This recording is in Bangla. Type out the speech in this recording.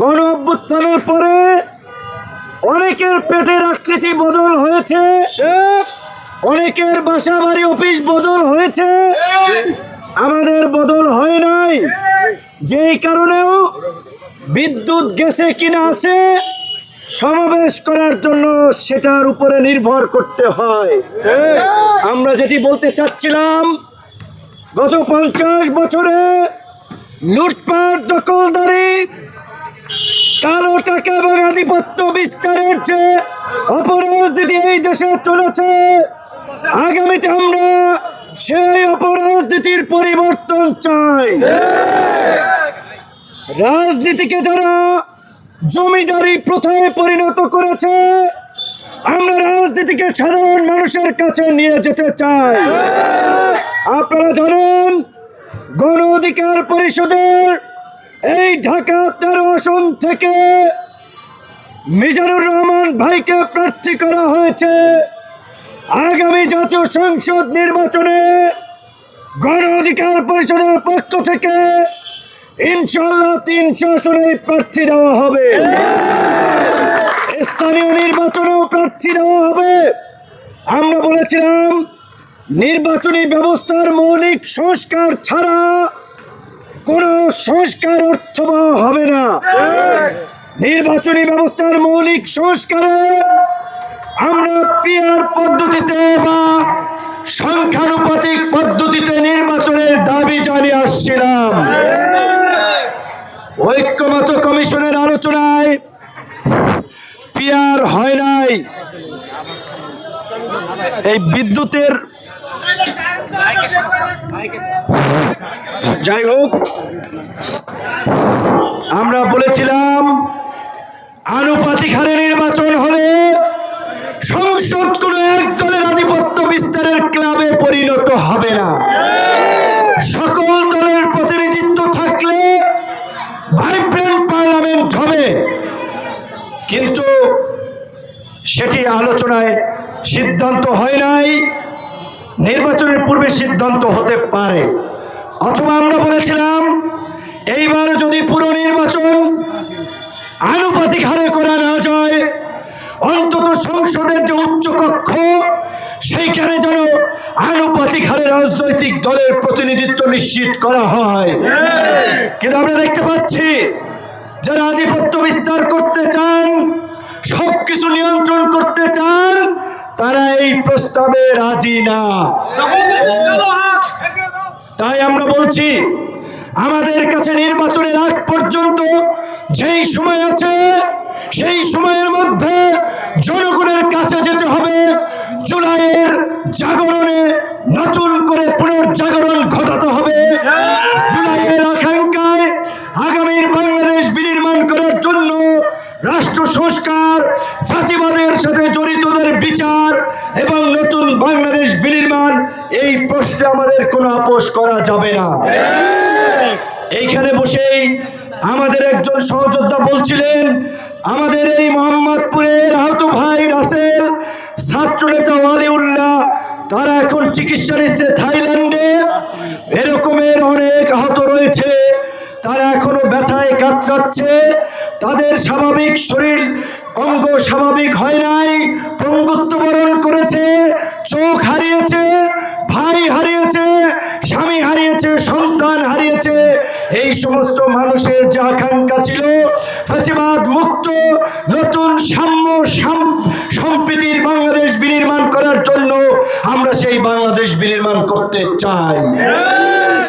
গণ অভ্যুত্থানের পরে অনেকের পেটের আকৃতি বদল হয়েছে। অনেকের বাসা বাড়ি অফিস বদল হয়েছে। আমাদের বদল হয় নাই। যেই কারণেও বিদ্যুৎ গেছে কিনা আছে, সমাবেশ করার জন্য সেটার উপরে নির্ভর করতে হয়। আমরা যেটি বলতে চাচ্ছিলাম, গত পঞ্চাশ বছরে লুটপাট, দখলদারি কালো টাকা এবং আধিপত্য বিস্তারের যে অপরাজনীতি এই দেশে চলেছে। আগামীতে আমরা সেই অপরাজনীতির পরিবর্তন চাই। রাজনীতিকে যারা জমিদারি প্রথায় পরিণত করেছে, আমরা রাজনীতিকে সাধারণ মানুষের কাছে নিয়ে যেতে চাই। আপনারা জানেন, গণ অধিকার পরিষদের এই ঢাকা তেরো আসন থেকে মিজানুর রহমান ভাইকে প্রার্থী করা হয়েছে। আগামী জাতীয় সংসদ নির্বাচনে গণ অধিকার পরিষদের পক্ষ থেকে ইনশাল্লাহ তিনশো আসনে প্রার্থী দেওয়া হবে। স্থানীয় নির্বাচনেও প্রার্থী দেওয়া হবে। আমরা বলেছিলাম, নির্বাচনী ব্যবস্থার মৌলিক সংস্কার ছাড়া কোনো সংস্কার অর্থবহ হবে না। নির্বাচনী ব্যবস্থার মৌলিক সংস্কারে আমরা পিয়ার পদ্ধতিতে বা সংখ্যানুপাতিক পদ্ধতিতে নির্বাচনের দাবি জানিয়ে আসছিলাম। ঐক্যমত কমিশনের আলোচনায় পিয়ার হয় নাই। এই বিদ্যুতের যাই হোক, আমরা বলেছিলাম, আনুপাতিক হারে নির্বাচন হলে সংসদ কোন এক দলের আধিপত্য বিস্তারের ক্লাবে পরিণত হবে না। সকল দলের প্রতিনিধিত্ব থাকলে ভাইব্রেন্ট পার্লামেন্ট হবে। কিন্তু সেটি আলোচনায় সিদ্ধান্ত হয় নাই। নির্বাচনের পূর্বে সিদ্ধান্ত হতে পারে। অথবা আমরা বলেছিলাম, এইবার যদি পুরো নির্বাচন আনুপাতিক হারে করা না যায়, অন্তত সংসদের যে উচ্চকক্ষ সেইখানে যেন আনুপাতিক হারে রাজনৈতিক দলের প্রতিনিধিত্ব নিশ্চিত করা হয়। কিন্তু আমরা দেখতে পাচ্ছি, যারা আধিপত্য বিস্তার করতে চান, সবকিছু নিয়ন্ত্রণ করতে চান তারা এই প্রস্তাবে রাজি না। তাই আমরা বলছি, আমাদের কাছে নির্বাচনের আগ পর্যন্ত যেই সময় আছে, সেই সময়ের মধ্যে জনগণের কাছে যেতে হবে। জুলাইয়ের জাগরণে নতুন করে পুনর্জাগরণ ঘটাতে হবে জুলাইয়ের আকাঙ্ক্ষায় আগামীর বাংলাদেশ বিনির্মাণ করার জন্য রাষ্ট্র সংস্কার, ফাঁসিবাদের সাথে জড়িতদের বিচার এবং নতুন বাংলাদেশ বিনির্মাণ, এই প্রশ্নে আমাদের কোনো আপোষ করা যাবে না। এইখানে বসেই আমাদের একজন সহযোদ্ধা বলছিলেন, আমাদের এই মোহাম্মদপুরের আহত ভাই রাসেল, ছাত্রনেতা ওয়ালিউল্লাহ, তারা এখন চিকিৎসা নিচ্ছে থাইল্যান্ডে। এরকমের অনেক আহত রয়েছে, তারা এখনও ব্যথায় কাতরাচ্ছে। তাদের স্বাভাবিক শরীর অঙ্গ স্বাভাবিক হয় নাই, পঙ্গুত্ব বরণ করেছে, চোখ হারিয়েছে, ভাই হারিয়েছে, স্বামী হারিয়েছে, সন্তান হারিয়েছে। এই সমস্ত মানুষের যে আকাঙ্ক্ষা ছিল ফাঁসিবাদ মুক্ত, নতুন সাম্য সাম- সম্প্রীতির বাংলাদেশ বিনির্মাণ করার জন্য আমরা সেই বাংলাদেশ বিনির্মাণ করতে চাই।